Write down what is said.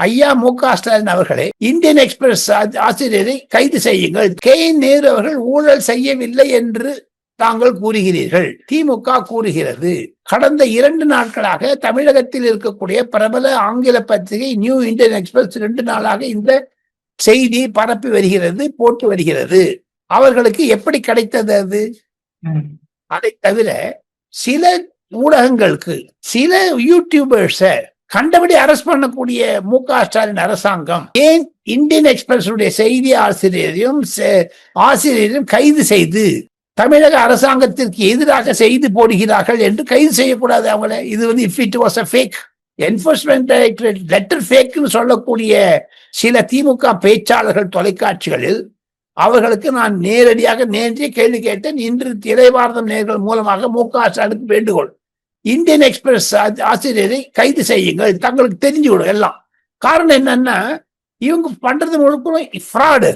ஐயா மு க ஸ்டாலின் அவர்களே இந்தியன் எக்ஸ்பிரஸ் ஆசிரியரை கைது செய்யுங்கள். கே. நேரு அவர்கள் ஊழல் செய்யவில்லை என்று தாங்கள் கூறுகிறீர்கள். திமுக கூறுகிறது. கடந்த இரண்டு நாட்களாக தமிழகத்தில் இருக்கக்கூடிய பிரபல ஆங்கில பத்திரிகை நியூ இந்தியன் எக்ஸ்பிரஸ் ரெண்டு நாளாக இந்த செய்தி பரப்பி வருகிறது போட்டு வருகிறது. அவர்களுக்கு எப்படி கிடைத்தது அது? அதை தவிர சில ஊடகங்களுக்கு சில யூடியூபர்ஸ கண்டபடி அரஸ்ட் பண்ணக்கூடிய மு க ஸ்டாலின் அரசாங்கம் ஏன் இந்தியன் எக்ஸ்பிரஸுடைய செய்தி ஆசிரியரையும் செ- ஆசிரியரையும் கைது செய்து தமிழக அரசாங்கத்திற்கு எதிராக செய்து போடுகிறார்கள் என்று கைது செய்யக்கூடாது அவங்கள. இது வந்து if it was a fake enforcement directorate letter ஃபேக்னு சொல்லக்கூடிய சில திமுக பேச்சாளர்கள் தொலைக்காட்சிகளில் அவர்களுக்கு நான் நேரடியாக நேரடிய கேள்வி கேட்டேன். இன்று திரைவாரதம் நேர்கள் மூலமாக மு க ஸ்டாலினுக்கு வேண்டுகோள். இந்தியன் எக்ஸ்பிரஸ் ஆசிரியரை கைது செய்யுங்கள். தங்களுக்கு தெரிஞ்சு விடும் எல்லாம். காரணம் என்னன்னா இவங்க பண்றது முழுக்க ஃப்ராடு